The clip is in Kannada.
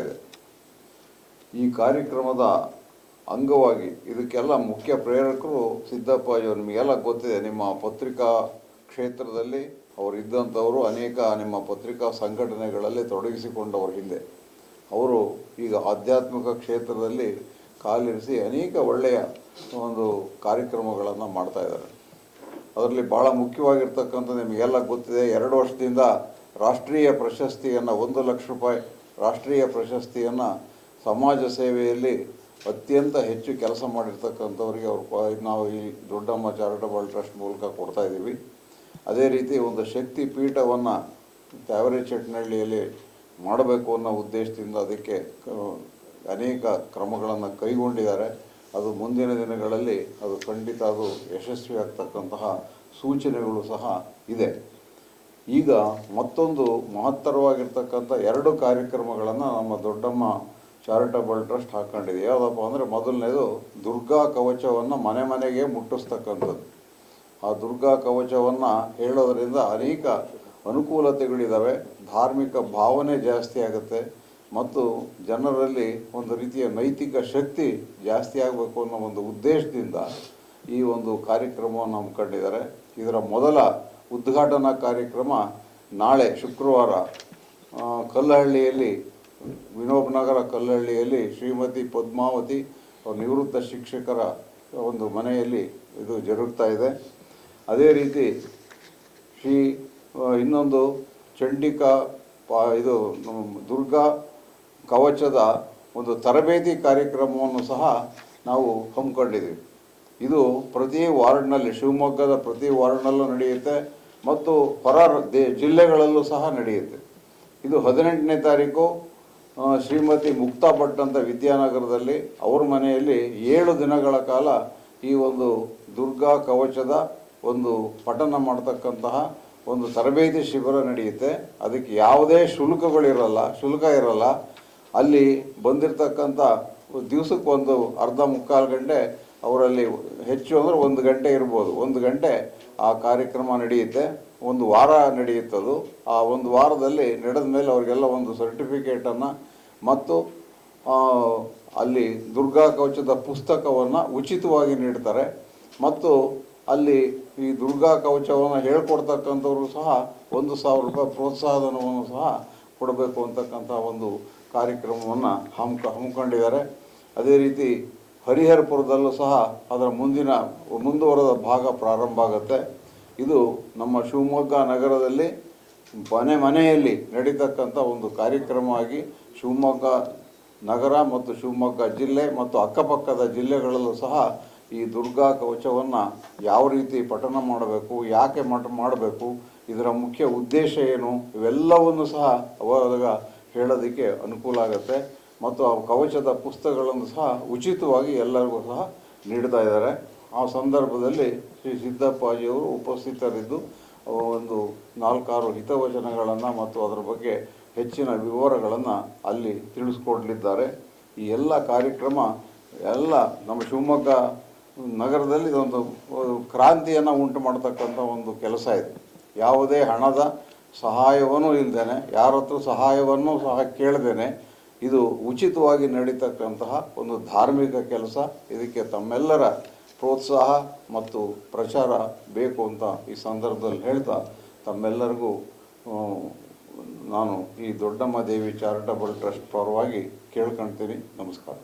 ಇದೆ. ಈ ಕಾರ್ಯಕ್ರಮದ ಅಂಗವಾಗಿ ಇದಕ್ಕೆಲ್ಲ ಮುಖ್ಯ ಪ್ರೇರಕರು ಸಿದ್ದಪ್ಪಾಜಿಯವರು ನಿಮಗೆಲ್ಲ ಗೊತ್ತಿದೆ, ನಿಮ್ಮ ಪತ್ರಿಕಾ ಕ್ಷೇತ್ರದಲ್ಲಿ ಅವರು ಇದ್ದಂಥವರು ಅನೇಕ ನಿಮ್ಮ ಪತ್ರಿಕಾ ಸಂಘಟನೆಗಳಲ್ಲಿ ತೊಡಗಿಸಿಕೊಂಡವರು ಹಿಂದೆ. ಅವರು ಈಗ ಆಧ್ಯಾತ್ಮಿಕ ಕ್ಷೇತ್ರದಲ್ಲಿ ಕಾಲಿರಿಸಿ ಅನೇಕ ಒಳ್ಳೆಯ ಒಂದು ಕಾರ್ಯಕ್ರಮಗಳನ್ನು ಮಾಡ್ತಾ ಇದ್ದಾರೆ. ಅದರಲ್ಲಿ ಭಾಳ ಮುಖ್ಯವಾಗಿರ್ತಕ್ಕಂಥ ನಿಮಗೆಲ್ಲ ಗೊತ್ತಿದೆ, ಎರಡು ವರ್ಷದಿಂದ ರಾಷ್ಟ್ರೀಯ ಪ್ರಶಸ್ತಿಯನ್ನು ಒಂದು ಲಕ್ಷ ರೂಪಾಯಿ ರಾಷ್ಟ್ರೀಯ ಪ್ರಶಸ್ತಿಯನ್ನು ಸಮಾಜ ಸೇವೆಯಲ್ಲಿ ಅತ್ಯಂತ ಹೆಚ್ಚು ಕೆಲಸ ಮಾಡಿರ್ತಕ್ಕಂಥವ್ರಿಗೆ ಅವ್ರು ನಾವು ಈ ದೊಡ್ಡಮ್ಮ ಚಾರಿಟಬಲ್ ಟ್ರಸ್ಟ್ ಮೂಲಕ ಕೊಡ್ತಾ ಇದ್ದೀವಿ. ಅದೇ ರೀತಿ ಒಂದು ಶಕ್ತಿ ಪೀಠವನ್ನು ತ್ಯಾವರೆ ಚಟ್ನಹಳ್ಳಿಯಲ್ಲಿ ಮಾಡಬೇಕು ಅನ್ನೋ ಉದ್ದೇಶದಿಂದ ಅದಕ್ಕೆ ಅನೇಕ ಕ್ರಮಗಳನ್ನು ಕೈಗೊಂಡಿದ್ದಾರೆ. ಅದು ಮುಂದಿನ ದಿನಗಳಲ್ಲಿ ಅದು ಖಂಡಿತ ಅದು ಯಶಸ್ವಿಯಾಗ್ತಕ್ಕಂತಹ ಸೂಚನೆಗಳು ಸಹ ಇದೆ. ಈಗ ಮತ್ತೊಂದು ಮಹತ್ತರವಾಗಿರ್ತಕ್ಕಂಥ ಎರಡು ಕಾರ್ಯಕ್ರಮಗಳನ್ನು ನಮ್ಮ ದೊಡ್ಡಮ್ಮ ಚಾರಿಟಬಲ್ ಟ್ರಸ್ಟ್ ಹಾಕ್ಕೊಂಡಿದೆ ಯಾವುದಪ್ಪ ಅಂದರೆ ಮೊದಲನೇದು ದುರ್ಗಾ ಕವಚವನ್ನು ಮನೆ ಮನೆಗೆ ಮುಟ್ಟಿಸ್ತಕ್ಕಂಥದ್ದು. ಆ ದುರ್ಗಾ ಕವಚವನ್ನು ಹೇಳೋದರಿಂದ ಅನೇಕ ಅನುಕೂಲತೆಗಳಿದ್ದಾವೆ ಧಾರ್ಮಿಕ ಭಾವನೆ ಜಾಸ್ತಿ ಆಗುತ್ತೆ. ಮತ್ತು ಜನರಲ್ಲಿ ಒಂದು ರೀತಿಯ ನೈತಿಕ ಶಕ್ತಿ ಜಾಸ್ತಿ ಆಗಬೇಕು ಅನ್ನೋ ಒಂದು ಉದ್ದೇಶದಿಂದ ಈ ಒಂದು ಕಾರ್ಯಕ್ರಮವನ್ನು ಹಮ್ಮಿಕೊಂಡಿದ್ದಾರೆ ಇದರ ಮೊದಲ ಉದ್ಘಾಟನಾ ಕಾರ್ಯಕ್ರಮ ನಾಳೆ ಶುಕ್ರವಾರ ಕಲ್ಲಹಳ್ಳಿಯಲ್ಲಿ, ವಿನೋಬ್ ನಗರ ಕಲ್ಲಹಳ್ಳಿಯಲ್ಲಿ ಶ್ರೀಮತಿ ಪದ್ಮಾವತಿ ನಿವೃತ್ತ ಶಿಕ್ಷಕರ ಒಂದು ಮನೆಯಲ್ಲಿ ಇದು ಜರುಗ್ತಾ ಇದೆ. ಅದೇ ರೀತಿ ಶ್ರೀ ಇನ್ನೊಂದು ಚಂಡಿಕಾ ಪಾ ಇದು ದುರ್ಗಾ ಕವಚದ ಒಂದು ತರಬೇತಿ ಕಾರ್ಯಕ್ರಮವನ್ನು ಸಹ ನಾವು ಹಮ್ಮಿಕೊಂಡಿದ್ದೀವಿ. ಇದು ಪ್ರತಿ ವಾರ್ಡ್ನಲ್ಲಿ, ಶಿವಮೊಗ್ಗದ ಪ್ರತಿ ವಾರ್ಡ್ನಲ್ಲೂ ನಡೆಯುತ್ತೆ ಮತ್ತು ಹೊರ ಜಿಲ್ಲೆಗಳಲ್ಲೂ ಸಹ ನಡೆಯುತ್ತೆ. ಇದು ಹದಿನೆಂಟನೇ ತಾರೀಕು ಶ್ರೀಮತಿ ಮುಕ್ತಾ ಭಟ್ ಅಂತ ವಿದ್ಯಾನಗರದಲ್ಲಿ ಅವ್ರ ಮನೆಯಲ್ಲಿ ಏಳು ದಿನಗಳ ಕಾಲ ಈ ಒಂದು ದುರ್ಗಾ ಕವಚದ ಒಂದು ಪಠನ ಮಾಡ್ತಕ್ಕಂತಹ ಒಂದು ತರಬೇತಿ ಶಿಬಿರ ನಡೆಯುತ್ತೆ. ಅದಕ್ಕೆ ಯಾವುದೇ ಶುಲ್ಕಗಳಿರಲ್ಲ ಶುಲ್ಕ ಇರಲ್ಲ. ಅಲ್ಲಿ ಬಂದಿರತಕ್ಕಂಥ ದಿವಸಕ್ಕೆ ಒಂದು ಅರ್ಧ ಮುಕ್ಕಾಲು ಗಂಟೆ ಅವರಲ್ಲಿ ಹೆಚ್ಚು ಅಂದರೆ ಒಂದು ಗಂಟೆ ಇರ್ಬೋದು. ಒಂದು ಗಂಟೆ ಆ ಕಾರ್ಯಕ್ರಮ ನಡೆಯುತ್ತೆ. ಒಂದು ವಾರ ನಡೆಯುತ್ತದು ಆ ಒಂದು ವಾರದಲ್ಲಿ ನಡೆದ ಮೇಲೆ ಅವರಿಗೆಲ್ಲ ಒಂದು ಸರ್ಟಿಫಿಕೇಟನ್ನು ಮತ್ತು ಅಲ್ಲಿ ದುರ್ಗಾ ಕವಚದ ಪುಸ್ತಕವನ್ನು ಉಚಿತವಾಗಿ ನೀಡ್ತಾರೆ. ಮತ್ತು ಅಲ್ಲಿ ಈ ದುರ್ಗಾ ಕವಚವನ್ನು ಹೇಳ್ಕೊಡ್ತಕ್ಕಂಥವ್ರು ಸಹ ಒಂದು ಸಾವಿರ ರೂಪಾಯಿ ಪ್ರೋತ್ಸಾಹಧನವನ್ನು ಸಹ ಕೊಡಬೇಕು ಅಂತಕ್ಕಂಥ ಒಂದು ಕಾರ್ಯಕ್ರಮವನ್ನು ಹಮ್ಕ ಹಮ್ಮಿಕೊಂಡಿದ್ದಾರೆ ಅದೇ ರೀತಿ ಹರಿಹರಪುರದಲ್ಲೂ ಸಹ ಅದರ ಮುಂದಿನ, ಮುಂದುವರೆದ ಭಾಗ ಪ್ರಾರಂಭ ಆಗುತ್ತೆ. ಇದು ನಮ್ಮ ಶಿವಮೊಗ್ಗ ನಗರದಲ್ಲಿ ಮನೆ, ಮನೆಯಲ್ಲಿ ನಡೀತಕ್ಕಂಥ ಒಂದು ಕಾರ್ಯಕ್ರಮವಾಗಿ ಶಿವಮೊಗ್ಗ ನಗರ ಮತ್ತು ಶಿವಮೊಗ್ಗ ಜಿಲ್ಲೆ ಮತ್ತು ಅಕ್ಕಪಕ್ಕದ ಜಿಲ್ಲೆಗಳಲ್ಲೂ ಸಹ ಈ ದುರ್ಗಾ ಕವಚವನ್ನು ಯಾವ ರೀತಿ ಪಠನ ಮಾಡಬೇಕು, ಯಾಕೆ ಮಠ ಮಾಡಬೇಕು, ಇದರ ಮುಖ್ಯ ಉದ್ದೇಶ ಏನು, ಇವೆಲ್ಲವನ್ನು ಸಹ ಅವಾಗ ಹೇಳೋದಕ್ಕೆ ಅನುಕೂಲ ಆಗುತ್ತೆ. ಮತ್ತು ಆ ಕವಚದ ಪುಸ್ತಕಗಳನ್ನು ಸಹ ಉಚಿತವಾಗಿ ಎಲ್ಲರಿಗೂ ಸಹ ನೀಡ್ತಾ ಇದ್ದಾರೆ. ಆ ಸಂದರ್ಭದಲ್ಲಿ ಶ್ರೀ ಸಿದ್ದಪ್ಪಾಜಿಯವರು ಉಪಸ್ಥಿತರಿದ್ದು ಒಂದು ನಾಲ್ಕಾರು ಹಿತವಚನಗಳನ್ನು ಮತ್ತು ಅದರ ಬಗ್ಗೆ ಹೆಚ್ಚಿನ ವಿವರಗಳನ್ನು ಅಲ್ಲಿ ತಿಳಿಸ್ಕೊಡ್ಲಿದ್ದಾರೆ. ಈ ಎಲ್ಲ ಕಾರ್ಯಕ್ರಮ, ಎಲ್ಲ ನಮ್ಮ ಶಿವಮೊಗ್ಗ ನಗರದಲ್ಲಿ ಇದೊಂದು ಕ್ರಾಂತಿಯನ್ನು ಉಂಟು ಮಾಡತಕ್ಕಂಥ ಒಂದು ಕೆಲಸ ಇದೆ. ಯಾವುದೇ ಹಣದ ಸಹಾಯವನ್ನು ಇಲ್ಲದೇನೆ ಯಾರ ಹತ್ರ ಸಹಾಯವನ್ನು ಸಹ ಕೇಳದೇನೆ ಇದು ಉಚಿತವಾಗಿ ನಡೀತಕ್ಕಂತಹ ಒಂದು ಧಾರ್ಮಿಕ ಕೆಲಸ. ಇದಕ್ಕೆ ತಮ್ಮೆಲ್ಲರ ಪ್ರೋತ್ಸಾಹ ಮತ್ತು ಪ್ರಚಾರ ಬೇಕು ಅಂತ ಈ ಸಂದರ್ಭದಲ್ಲಿ ಹೇಳ್ತಾ ತಮ್ಮೆಲ್ಲರಿಗೂ ನಾನು ಈ ದೊಡ್ಡಮ್ಮ ದೇವಿ ಚಾರಿಟಬಲ್ ಟ್ರಸ್ಟ್ ಪರವಾಗಿ ಕೇಳ್ಕೊಳ್ತೀನಿ ನಮಸ್ಕಾರ.